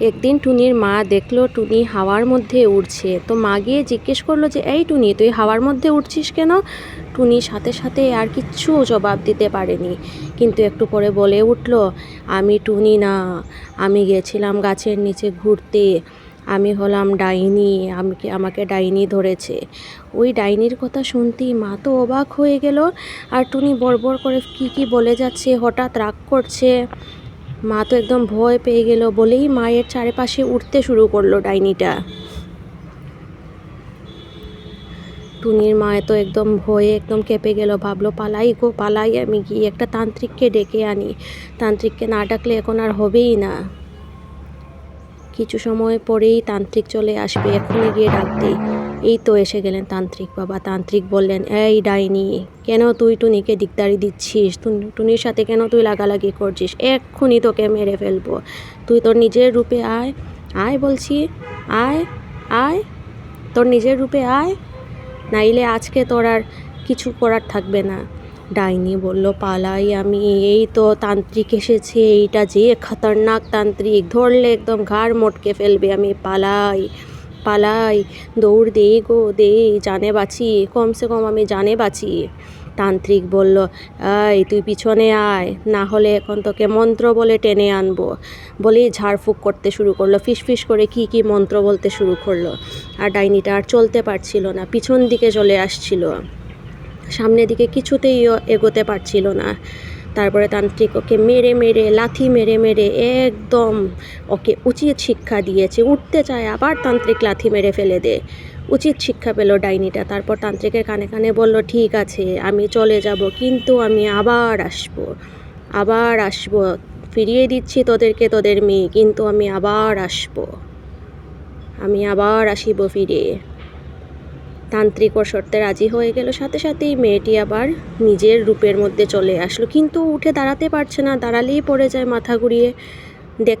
একদিন টুনির মা দেখল টুনি হাওয়ার মধ্যে উড়ছে। তো মা গিয়ে জিজ্ঞেস করল যে, এই টুনি, তুই হাওয়ার মধ্যে উঠছিস কেন? টুনি সাথে সাথে আর কিচ্ছু জবাব দিতে পারেনি। কিন্তু একটু পরে বলে উঠল, আমি টুনি না। আমি গেছিলাম গাছের নিচে ঘুরতে। আমি হলাম ডাইনি। আমাকে আমাকে ডাইনি ধরেছে। ওই ডাইনির কথা শুনতেই মা তো অবাক হয়ে গেল। আর টুনি বড়বড় করে কি কি বলে যাচ্ছে, হঠাৎ রাগ করছে। মা তো একদম ভয় পেয়ে গেল বলেই মায়ের চারিপাশে উঠতে শুরু করল ডাইনিটা। টুনির মা তো একদম ভয়ে একদম কেঁপে গেল, ভাবলো, পালাই গো, পালাই আমি গিয়ে একটা তান্ত্রিককে ডেকে আনি। তান্ত্রিককে না ডাকলে এখন আর হবেই না। কিছু সময় পরেই তান্ত্রিক চলে আসবে। এখনই গিয়ে ডাকতে এই তো এসে গেলেন তান্ত্রিক বাবা। তান্ত্রিক বললেন, এই ডাইনি, কেন তুই টুনিকে দিকদারি দিচ্ছিস? টুন- টুনির সাথে কেন তুই লাগালাগি করছিস? এক্ষুনি তোকে মেরে ফেলব। তুই তোর নিজের রূপে আয়। আয় বলছি, আয় আয়। তোর নিজের রূপে আয়। নাইলে আজকে তোর আর কিছু করার থাকবে না। ডাইনি বলল, পালাই আমি, এই তো তান্ত্রিক এসেছে, এইটা যে খতরনাক তান্ত্রিক, ধরলে একদম ঘাড় মটকে ফেলবে, আমি পালাই পালাই, দৌড় দে গো দে জানে বাঁচি, কমসে কম আমি জানে বাঁচি। তান্ত্রিক বলল, এই, তুই পিছনে আয়, না হলে এখন তোকে মন্ত্র বলে টেনে আনব। বলেই ঝাড়ফুঁক করতে শুরু করল ফিস ফিস করে কি কি মন্ত্র বলতে শুরু করল। আর ডাইনিটা আর চলতে পারছিল না, পিছন দিকে চলে আসছিল। সামনের দিকে কিছুতেই এগোতে পারছিল না। তারপরে তান্ত্রিক ওকে মেরে মেরে, লাথি মেরে মেরে একদম ওকে উচিত শিক্ষা দিয়েছে। উঠতে চায়, আবার তান্ত্রিক লাথি মেরে ফেলে দে। উচিত শিক্ষা পেল ডাইনিটা। তারপর তান্ত্রিকের কানে কানে বলল, ঠিক আছে, আমি চলে যাব, কিন্তু আমি আবার আসব। আবার আসব। ফিরিয়ে দিচ্ছি তোদেরকে, তোদের মেয়ে, কিন্তু আমি আবার আসব। আমি আবার আসিব ফিরে। তান্ত্রিক ওর শর্তে রাজি হয়ে গেল। সাথে সাথেই মেয়েটি আবার নিজের রূপের মধ্যে চলে আসলো। কিন্তু উঠে দাঁড়াতে পারছে না, দাঁড়ালেই পড়ে যায় মাথা ঘুরিয়ে। দেখ